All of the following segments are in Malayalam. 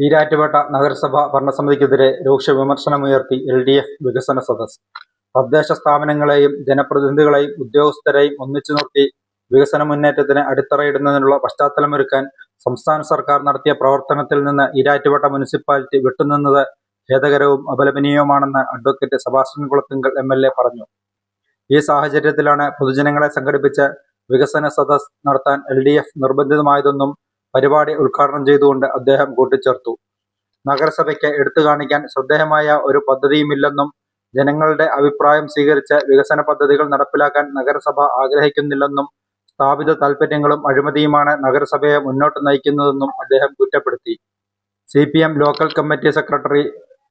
ഈരാറ്റുപേട്ട നഗരസഭ ഭരണസമിതിക്കെതിരെ രൂക്ഷ വിമർശനമുയർത്തി എൽ ഡി എഫ് വികസന സദസ് തദ്ദേശ സ്ഥാപനങ്ങളെയും ജനപ്രതിനിധികളെയും ഉദ്യോഗസ്ഥരെയും ഒന്നിച്ചു നിർത്തി വികസന മുന്നേറ്റത്തിന് അടിത്തറയിടുന്നതിനുള്ള പശ്ചാത്തലമൊരുക്കാൻ സംസ്ഥാന സർക്കാർ നടത്തിയ പ്രവർത്തനത്തിൽ നിന്ന് ഈരാറ്റുപേട്ട മുനിസിപ്പാലിറ്റി വിട്ടുനിന്നത് ഖേദകരവും അപലപനീയവുമാണെന്ന് advocate Sebastian Kulathinkal M L A പറഞ്ഞു. ഈ സാഹചര്യത്തിലാണ് പൊതുജനങ്ങളെ സംഘടിപ്പിച്ച് വികസന സദസ് നടത്താൻ എൽ ഡി എഫ് നിർബന്ധിതമായതെന്നും പരിപാടി ഉദ്ഘാടനം ചെയ്തുകൊണ്ട് അദ്ദേഹം കൂട്ടിച്ചേർത്തു. നഗരസഭയ്ക്ക് എടുത്തു കാണിക്കാൻ ശ്രദ്ധേയമായ ഒരു പദ്ധതിയുമില്ലെന്നും ജനങ്ങളുടെ അഭിപ്രായം സ്വീകരിച്ച് വികസന പദ്ധതികൾ നടപ്പിലാക്കാൻ നഗരസഭ ആഗ്രഹിക്കുന്നില്ലെന്നും സ്ഥാപിത താൽപര്യങ്ങളും അഴിമതിയുമാണ് നഗരസഭയെ മുന്നോട്ട് നയിക്കുന്നതെന്നും അദ്ദേഹം കുറ്റപ്പെടുത്തി. C P M local committee secretary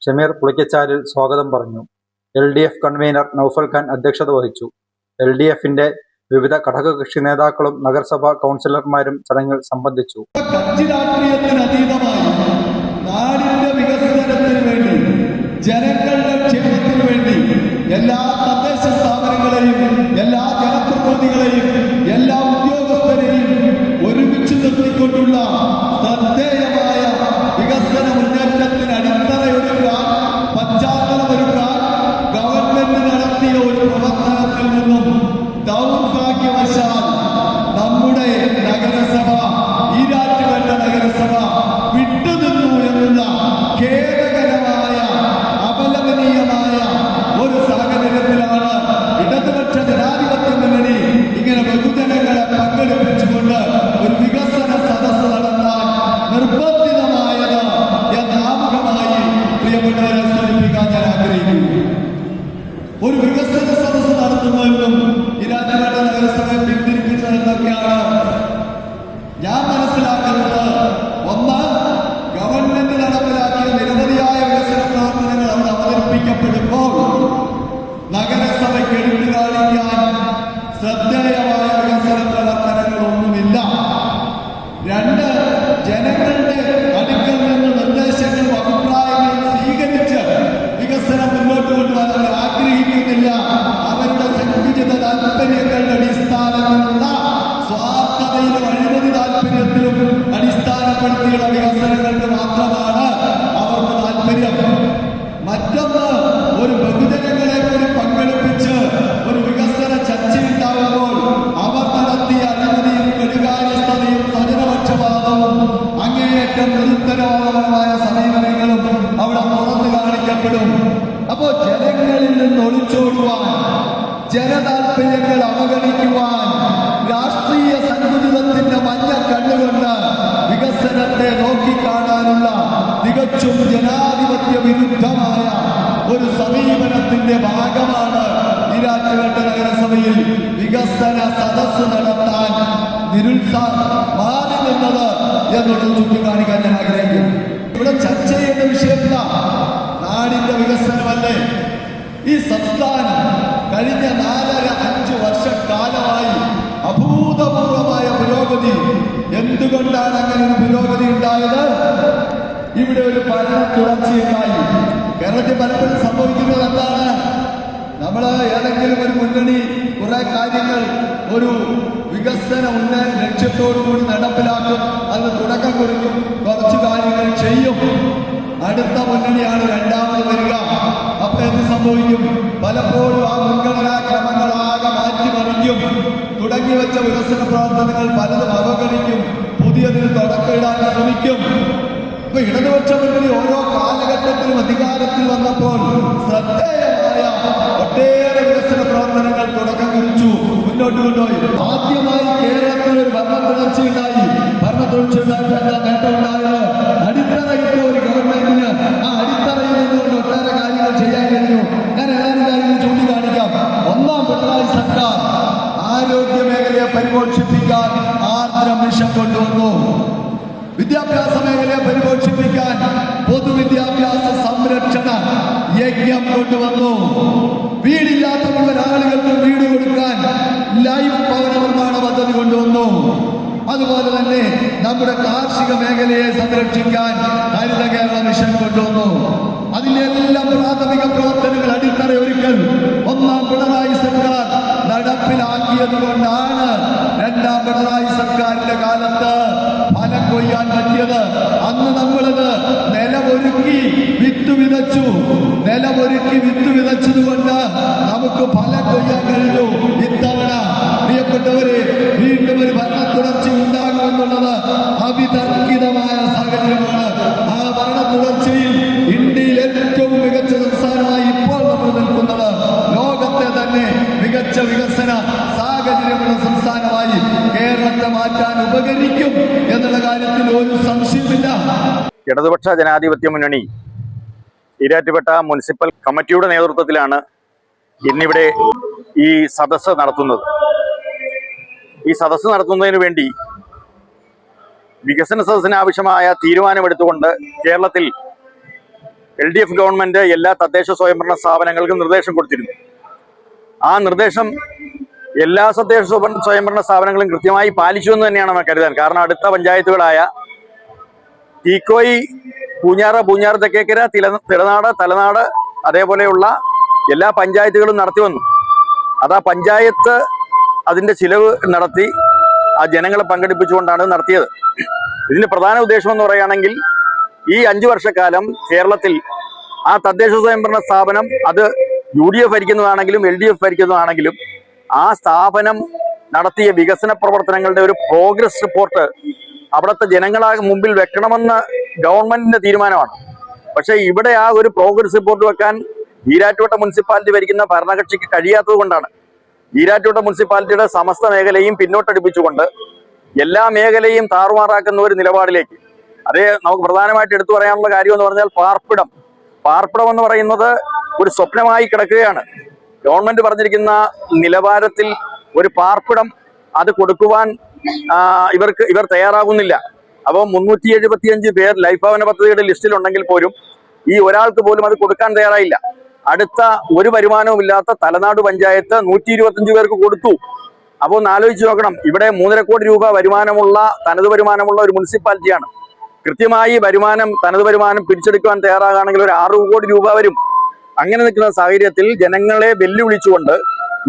Shameer Pulikkachalil സ്വാഗതം പറഞ്ഞു. L D F convener Naufal Khan അധ്യക്ഷത വഹിച്ചു. എൽ ഡി എഫിന്റെ വിവിധ ഘടകകക്ഷി നേതാക്കളും നഗരസഭാ കൗൺസിലർമാരും ചടങ്ങിൽ സംബന്ധിച്ചു. നാടിന്റെ വികസനത്തിന് വേണ്ടി ജനങ്ങളുടെ വേണ്ടി എല്ലാ തദ്ദേശ സ്ഥാപനങ്ങളെയും എല്ലാ ജനപ്രതിനിധികളെയും അവതരിപ്പിക്കപ്പെടുമ്പോൾ നഗരസഭയ്ക്ക് എടുത്തു കാണിക്കാൻ ശ്രദ്ധേയമായ അങ്ങേയറ്റം നിരുത്തരവാദപരമായ സമീപനങ്ങളും അവിടെ തുറന്നു കാണിക്കപ്പെടും. അപ്പോ ജനങ്ങളിൽ നിന്ന് ഒളിച്ചോടുവാൻ ജനതാൽപര്യങ്ങൾ അവഗണിക്കുവാൻ രാഷ്ട്രീയ സന്തുലിതത്തിന്റെ മഞ്ഞ കണ്ണുകൊണ്ട് വികസനത്തെ നോക്കിക്കാണാനുള്ള തികച്ചും ജനാധിപത്യ വിരുദ്ധമായ ഒരു സമീപനത്തിന്റെ ഭാഗമാണ് ഈരാറ്റുപേട്ട നഗരസഭയിൽ വികസന സദസ് നടത്താൻ നിരുത്സാ മാറി നിന്നത് എന്നുള്ളത് ചൂണ്ടിക്കാണിക്കാൻ ഞാൻ ആഗ്രഹിക്കുന്നു. ഇവിടെ ചർച്ച ചെയ്യേണ്ട വിഷയമില്ല നാടിന്റെ വികസനമല്ലേ? ഈ സംസ്ഥാനം കഴിഞ്ഞ നാലര അഞ്ച് വർഷക്കാലമായി അഭൂതപൂർവമായ പുരോഗതി. എന്തുകൊണ്ടാണ് അങ്ങനെ ഒരു പുരോഗതി ഉണ്ടായത്? ഇവിടെ ഒരു ഭരണ തുടർച്ചയുണ്ടായി കേരളത്തിൽ പലപ്പോഴും സംഭവിക്കുന്നത് എന്താണ്? നമ്മൾ ഏതെങ്കിലും ഒരു മുന്നണി കുറെ കാര്യങ്ങൾ ഒരു വികസന ഉന്നയന ലക്ഷ്യത്തോടുകൂടി നടപ്പിലാക്കും അതിന് തുടക്കം കുറിക്കും. കുറച്ച് കാര്യങ്ങൾ ചെയ്യും. അടുത്ത മുന്നണിയാണ് രണ്ടാമത് വരിക. അപ്പൊ എന്ത് സംഭവിക്കും? പലപ്പോഴും ആ മുൻഗണനാ ക്രമങ്ങളാകെ മാറ്റിമറിക്കും. തുടങ്ങി വെച്ച വികസന പ്രവർത്തനങ്ങൾ പലതും അവഗണിക്കും. പുതിയതിന് തുടക്കമിടാൻ ശ്രമിക്കും. ഇപ്പൊ ഇടതുപക്ഷ മുന്നണി ഓരോ കാലഘട്ടത്തിലും അധികാരത്തിൽ വന്നപ്പോൾ ശ്രദ്ധേയമായ ഒട്ടേറെ വികസന പ്രവർത്തനങ്ങൾ വിദ്യാഭ്യാസ മേഖലയെ പരിപോഷിപ്പിക്കാൻ പൊതുവിദ്യാഭ്യാസ സംരക്ഷണ യജ്ഞം കൊണ്ടുവന്നു. വീടില്ലാത്ത മുഴുവൻ ആളുകൾക്ക് വീട് കൊടുക്കാൻ ലൈഫ് ഭവന നിർമ്മാണ പദ്ധതി കൊണ്ടുവന്നു. അതുപോലെ തന്നെ നമ്മുടെ കാർഷിക മേഖലയെ സംരക്ഷിക്കാൻ ഹരിത കേരള മിഷൻ കൊണ്ടുവന്നു. അതിന്റെ എല്ലാ പ്രാഥമിക പ്രവർത്തനങ്ങൾ അടിത്തറ ഒരുക്കൽ ഒന്നാം പിണറായി സർക്കാർ നടപ്പിലാക്കിയത് കൊണ്ടാണ് രണ്ടാം പിണറായി സർക്കാരിന്റെ കാലത്ത് ഫലം കൊയ്യാൻ പറ്റിയത് അന്ന് നമ്മളിത് വിത്ത് വിതച്ചു. നിലമൊരുക്കി വിത്ത് വിതച്ചതുകൊണ്ട് നമുക്ക് ഫലം കൊയ്യാൻ കഴിഞ്ഞു. ഇത്തവണ പ്രിയപ്പെട്ടവരെ വീണ്ടും ഒരു ഭരണ തുടർച്ച ഉണ്ടാകുമെന്നുള്ളത് അവിതർക്കിതമായ ഇടതുപക്ഷ ജനാധിപത്യ മുന്നണി ഈരാറ്റുപേട്ട മുനിസിപ്പൽ കമ്മിറ്റിയുടെ നേതൃത്വത്തിലാണ് ഇന്നിവിടെ ഈ സദസ്സ് നടത്തുന്നത്. ഈ സദസ്സ് നടത്തുന്നതിന് വേണ്ടി വികസന സദസ്സിന് ആവശ്യമായ തീരുമാനമെടുത്തുകൊണ്ട് കേരളത്തിൽ എൽ ഡി എഫ് ഗവൺമെന്റ് എല്ലാ തദ്ദേശ സ്വയംഭരണ സ്ഥാപനങ്ങൾക്കും നിർദ്ദേശം കൊടുത്തിരുന്നു. ആ നിർദ്ദേശം എല്ലാ തദ്ദേശ സ്വയംഭരണ- സ്ഥാപനങ്ങളും കൃത്യമായി പാലിച്ചു എന്ന് തന്നെയാണ് കരുതാൻ. കാരണം അടുത്ത പഞ്ചായത്തുകളായ തീക്കോയി പൂഞ്ഞാറ പൂഞ്ഞാറ് തെക്കേക്കര തില തിളനാട് തലനാട് അതേപോലെയുള്ള എല്ലാ പഞ്ചായത്തുകളും നടത്തി വന്നു. അത് ആ പഞ്ചായത്ത് അതിന്റെ ചിലവ് നടത്തി ആ ജനങ്ങളെ പങ്കെടുപ്പിച്ചുകൊണ്ടാണ് നടത്തിയത്. ഇതിന്റെ പ്രധാന ഉദ്ദേശം എന്ന് പറയുകയാണെങ്കിൽ ഈ അഞ്ചു വർഷക്കാലം കേരളത്തിൽ ആ തദ്ദേശ സ്വയംഭരണ സ്ഥാപനം അത് യു ഡി എഫ് ഭരിക്കുന്നതാണെങ്കിലും എൽ ഡി എഫ് ഭരിക്കുന്നതാണെങ്കിലും ആ സ്ഥാപനം നടത്തിയ വികസന പ്രവർത്തനങ്ങളുടെ ഒരു പ്രോഗ്രസ് റിപ്പോർട്ട് അവിടുത്തെ ജനങ്ങളെ മുമ്പിൽ വെക്കണമെന്ന് ഗവൺമെന്റിന്റെ തീരുമാനമാണ്. പക്ഷെ ഇവിടെ ആ ഒരു പ്രോഗ്രസ് റിപ്പോർട്ട് വെക്കാൻ ഈരാറ്റുവട്ട മുനിസിപ്പാലിറ്റി ഭരിക്കുന്ന ഭരണകക്ഷിക്ക് കഴിയാത്തത് കൊണ്ടാണ്. ഈരാറ്റുവട്ട മുനിസിപ്പാലിറ്റിയുടെ സമസ്ത മേഖലയും പിന്നോട്ടടിപ്പിച്ചുകൊണ്ട് എല്ലാ മേഖലയും താറുമാറാക്കുന്ന ഒരു നിലപാടിലേക്ക്. അതേ നമുക്ക് പ്രധാനമായിട്ട് എടുത്തു പറയാനുള്ള കാര്യം എന്ന് പറഞ്ഞാൽ പാർപ്പിടം. പാർപ്പിടം എന്ന് പറയുന്നത് ഒരു സ്വപ്നമായി കിടക്കുകയാണ്. ഗവൺമെന്റ് പറഞ്ഞിരിക്കുന്ന നിലവാരത്തിൽ ഒരു പാർപ്പിടം അത് കൊടുക്കുവാൻ ഇവർക്ക് ഇവർ തയ്യാറാകുന്നില്ല. അപ്പോൾ മുന്നൂറ്റി എഴുപത്തിയഞ്ച് പേർ ലൈഫ് ഭവന പദ്ധതിയുടെ ലിസ്റ്റിൽ ഉണ്ടെങ്കിൽ പോലും ഈ ഒരാൾക്ക് പോലും അത് കൊടുക്കാൻ തയ്യാറായില്ല. അടുത്ത ഒരു വരുമാനവും ഇല്ലാത്ത തലനാട് പഞ്ചായത്ത് നൂറ്റി ഇരുപത്തിയഞ്ച് പേർക്ക് കൊടുത്തു. അപ്പോൾ ഒന്ന് ആലോചിച്ച് നോക്കണം. ഇവിടെ മൂന്നര കോടി രൂപ വരുമാനമുള്ള തനത് വരുമാനമുള്ള ഒരു മുനിസിപ്പാലിറ്റിയാണ്. കൃത്യമായി വരുമാനം തനത് വരുമാനം പിടിച്ചെടുക്കുവാൻ തയ്യാറാകുകയാണെങ്കിൽ ഒരു ആറ് കോടി രൂപ വരും. അങ്ങനെ നിൽക്കുന്ന സാഹചര്യത്തിൽ ജനങ്ങളെ വെല്ലുവിളിച്ചുകൊണ്ട്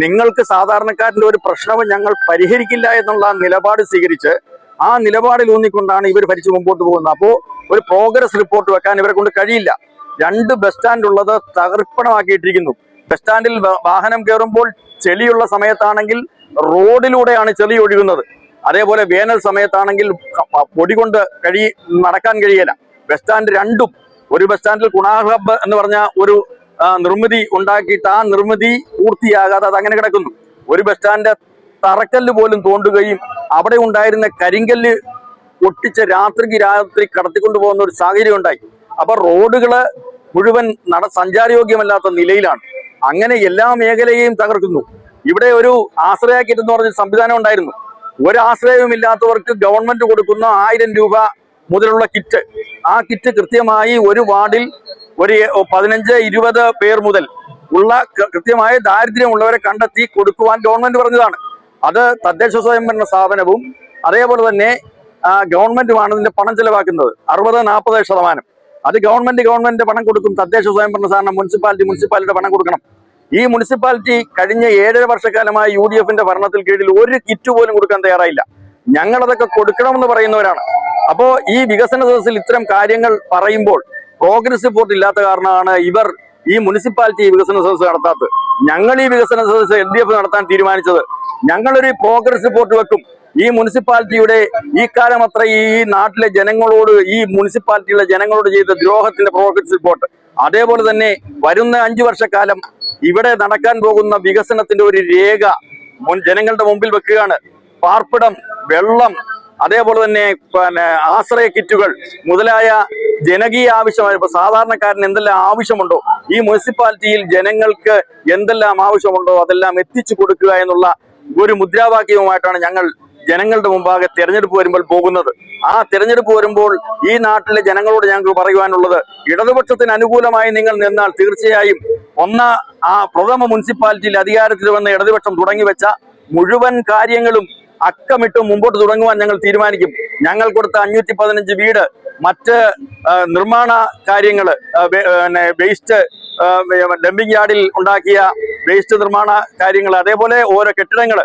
നിങ്ങൾക്ക് സാധാരണക്കാരന്റെ ഒരു പ്രശ്നവും ഞങ്ങൾ പരിഹരിക്കില്ല എന്നുള്ള നിലപാട് സ്വീകരിച്ച് ആ നിലപാടിൽ ഊന്നിക്കൊണ്ടാണ് ഇവർ ഭരിച്ചു മുമ്പോട്ട് പോകുന്നത്. അപ്പോൾ ഒരു പ്രോഗ്രസ് റിപ്പോർട്ട് വെക്കാൻ ഇവരെ കൊണ്ട് കഴിയില്ല. രണ്ട് ബസ് സ്റ്റാൻഡ് ഉള്ളത് തകർപ്പണമാക്കിയിട്ടിരിക്കുന്നു. ബസ് സ്റ്റാൻഡിൽ വാഹനം കയറുമ്പോൾ ചെളിയുള്ള സമയത്താണെങ്കിൽ റോഡിലൂടെയാണ് ചെളി ഒഴുകുന്നത്. അതേപോലെ വേനൽ സമയത്താണെങ്കിൽ പൊടി കൊണ്ട് കഴി നടക്കാൻ കഴിയില്ല ബസ് സ്റ്റാൻഡ് രണ്ടും. ഒരു ബസ് സ്റ്റാൻഡിൽ ഗുണാഹബ് എന്ന് പറഞ്ഞ ഒരു നിർമ്മിതി ഉണ്ടാക്കിയിട്ട് ആ നിർമ്മിതി പൂർത്തിയാകാതെ അത് അങ്ങനെ കിടക്കുന്നു. ഒരു ബസ് സ്റ്റാൻഡ് തറക്കല്ല് പോലും തോണ്ടുകയും അവിടെ ഉണ്ടായിരുന്ന കരിങ്കല്ല് ഒട്ടിച്ച് രാത്രിക്ക് രാത്രി കടത്തിക്കൊണ്ടു പോകുന്ന ഒരു സാഹചര്യം ഉണ്ടായി. അപ്പൊ റോഡുകൾ മുഴുവൻ നട സഞ്ചാരയോഗ്യമല്ലാത്ത നിലയിലാണ്. അങ്ങനെ എല്ലാ മേഖലയെയും തകർക്കുന്നു. ഇവിടെ ഒരു ആശ്രയ കിറ്റ് എന്ന് പറഞ്ഞ സംവിധാനം ഉണ്ടായിരുന്നു. ഒരാശ്രയവും ഇല്ലാത്തവർക്ക് ഗവൺമെന്റ് കൊടുക്കുന്ന ആയിരം രൂപ മുതലുള്ള കിറ്റ് ആ കിറ്റ് കൃത്യമായി ഒരു വാർഡിൽ ഒരു പതിനഞ്ച് ഇരുപത് പേർ മുതൽ ഉള്ള കൃത്യമായ ദാരിദ്ര്യമുള്ളവരെ കണ്ടെത്തി കൊടുക്കുവാൻ ഗവൺമെന്റ് പറഞ്ഞതാണ്. അത് തദ്ദേശ സ്വയംഭരണ സ്ഥാപനവും അതേപോലെ തന്നെ ഗവൺമെന്റുമാണ് ഇതിന്റെ പണം ചെലവാക്കുന്നത്. അറുപത് നാൽപ്പത് ശതമാനം. അത് ഗവൺമെന്റ് ഗവൺമെന്റ് പണം കൊടുക്കും. തദ്ദേശ സ്വയംഭരണ സ്ഥാപനം മുനിസിപ്പാലിറ്റി മുനിസിപ്പാലിറ്റിയുടെ പണം കൊടുക്കണം. ഈ മുനിസിപ്പാലിറ്റി കഴിഞ്ഞ ഏഴര വർഷക്കാലമായി യു ഡി എഫിന്റെ ഭരണത്തിൽ കീഴിൽ ഒരു കിറ്റ് പോലും കൊടുക്കാൻ തയ്യാറായില്ല. ഞങ്ങളതൊക്കെ കൊടുക്കണമെന്ന് പറയുന്നവരാണ്. അപ്പോ ഈ വികസന സദസ്സിൽ ഇത്തരം കാര്യങ്ങൾ പറയുമ്പോൾ പ്രോഗ്രസ് റിപ്പോർട്ട് ഇല്ലാത്ത കാരണമാണ് ഇവർ ഈ മുനിസിപ്പാലിറ്റി വികസന സദസ്സ് നടത്താത്തത്. ഞങ്ങൾ ഈ വികസന സദസ്സ് എൽ ഡി എഫ് നടത്താൻ തീരുമാനിച്ചത്. ഞങ്ങളൊരു പ്രോഗ്രസ് റിപ്പോർട്ട് വെക്കും. ഈ മുനിസിപ്പാലിറ്റിയുടെ ഈ കാലം അത്ര ഈ നാട്ടിലെ ജനങ്ങളോട് ഈ മുനിസിപ്പാലിറ്റിയിലെ ജനങ്ങളോട് ചെയ്ത ദ്രോഹത്തിന്റെ പ്രോഗ്രസ് റിപ്പോർട്ട് അതേപോലെ തന്നെ വരുന്ന അഞ്ചു വർഷക്കാലം ഇവിടെ നടക്കാൻ പോകുന്ന വികസനത്തിന്റെ ഒരു രേഖ ജനങ്ങളുടെ മുമ്പിൽ വെക്കുകയാണ്. പാർപ്പിടം വെള്ളം അതേപോലെ തന്നെ പിന്നെ ആശ്രയ കിറ്റുകൾ മുതലായ ജനകീയ ആവശ്യമായ ഇപ്പൊ സാധാരണക്കാരന് എന്തെല്ലാം ആവശ്യമുണ്ടോ? ഈ മുനിസിപ്പാലിറ്റിയിൽ ജനങ്ങൾക്ക് എന്തെല്ലാം ആവശ്യമുണ്ടോ? അതെല്ലാം എത്തിച്ചു കൊടുക്കുക എന്നുള്ള ഒരു മുദ്രാവാക്യവുമായിട്ടാണ് ഞങ്ങൾ ജനങ്ങളുടെ മുമ്പാകെ തെരഞ്ഞെടുപ്പ് വരുമ്പോൾ പോകുന്നത്. ആ തെരഞ്ഞെടുപ്പ് വരുമ്പോൾ ഈ നാട്ടിലെ ജനങ്ങളോട് ഞങ്ങൾക്ക് പറയുവാനുള്ളത് ഇടതുപക്ഷത്തിന് അനുകൂലമായി നിങ്ങൾ നിന്നാൽ തീർച്ചയായും ഒന്ന ആ പ്രഥമ മുനിസിപ്പാലിറ്റിയിൽ അധികാരത്തിൽ വന്ന ഇടതുപക്ഷം തുടങ്ങി വെച്ച മുഴുവൻ കാര്യങ്ങളും അക്കമിട്ട് മുമ്പോട്ട് തുടങ്ങുവാൻ ഞങ്ങൾ തീരുമാനിക്കും. ഞങ്ങൾ കൊടുത്ത അഞ്ഞൂറ്റി പതിനഞ്ച് വീട് മറ്റ് നിർമ്മാണ കാര്യങ്ങൾ പിന്നെ വേസ്റ്റ് ഡംപിംഗ് യാർഡിൽ ഉണ്ടാക്കിയ വേസ്റ്റ് നിർമ്മാണ കാര്യങ്ങൾ അതേപോലെ ഓരോ കെട്ടിടങ്ങൾ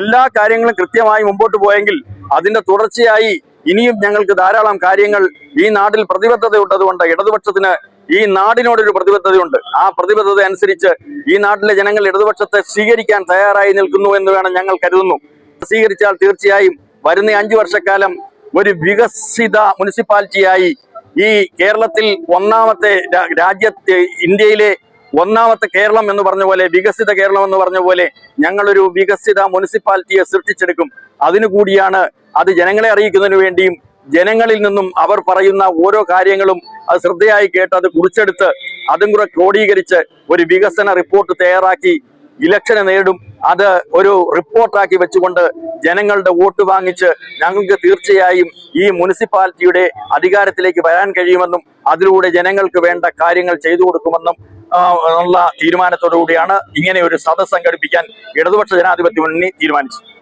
എല്ലാ കാര്യങ്ങളും കൃത്യമായി മുമ്പോട്ട് പോയെങ്കിൽ അതിന്റെ തുടർച്ചയായി ഇനിയും ഞങ്ങൾക്ക് ധാരാളം കാര്യങ്ങൾ ഈ നാട്ടിൽ പ്രതിബദ്ധതയുള്ളതുകൊണ്ട് ഇടതുപക്ഷത്തിന് ഈ നാടിനോടൊരു പ്രതിബദ്ധതയുണ്ട്. ആ പ്രതിബദ്ധത അനുസരിച്ച് ഈ നാട്ടിലെ ജനങ്ങൾ ഇടതുപക്ഷത്തെ സ്വീകരിക്കാൻ തയ്യാറായി നിൽക്കുന്നു എന്ന് വേണം ഞങ്ങൾ കരുതുന്നു. സ്വീകരിച്ചാൽ തീർച്ചയായും വരുന്ന അഞ്ചു വർഷക്കാലം ഒരു വികസിത മുനിസിപ്പാലിറ്റിയായി ഈ കേരളത്തിൽ ഒന്നാമത്തെ രാജ്യത്തെ ഇന്ത്യയിലെ ഒന്നാമത്തെ കേരളം എന്ന് പറഞ്ഞ പോലെ വികസിത കേരളം എന്ന് പറഞ്ഞ പോലെ ഞങ്ങളൊരു വികസിത മുനിസിപ്പാലിറ്റിയെ സൃഷ്ടിച്ചെടുക്കും. അതിനു കൂടിയാണ് അത് ജനങ്ങളെ അറിയിക്കുന്നതിന് വേണ്ടിയും ജനങ്ങളിൽ നിന്നും അവർ പറയുന്ന ഓരോ കാര്യങ്ങളും അത് ശ്രദ്ധയായി കേട്ട് അത് കുറിച്ചെടുത്ത് അതും കൂടെ ക്രോഡീകരിച്ച് ഒരു വികസന റിപ്പോർട്ട് തയ്യാറാക്കി ഇലക്ഷനെ നേടും അത് ഒരു റിപ്പോർട്ടാക്കി വെച്ചുകൊണ്ട് ജനങ്ങളുടെ വോട്ട് വാങ്ങിച്ച് ഞങ്ങൾക്ക് തീർച്ചയായും ഈ മുനിസിപ്പാലിറ്റിയുടെ അധികാരത്തിലേക്ക് വരാൻ കഴിയുമെന്നും അതിലൂടെ ജനങ്ങൾക്ക് വേണ്ട കാര്യങ്ങൾ ചെയ്തു കൊടുക്കുമെന്നും ഉള്ള തീരുമാനത്തോടു കൂടിയാണ് ഇങ്ങനെ ഒരു സദസ് സംഘടിപ്പിക്കാൻ ഇടതുപക്ഷ ജനാധിപത്യ മുന്നണി തീരുമാനിച്ചത്.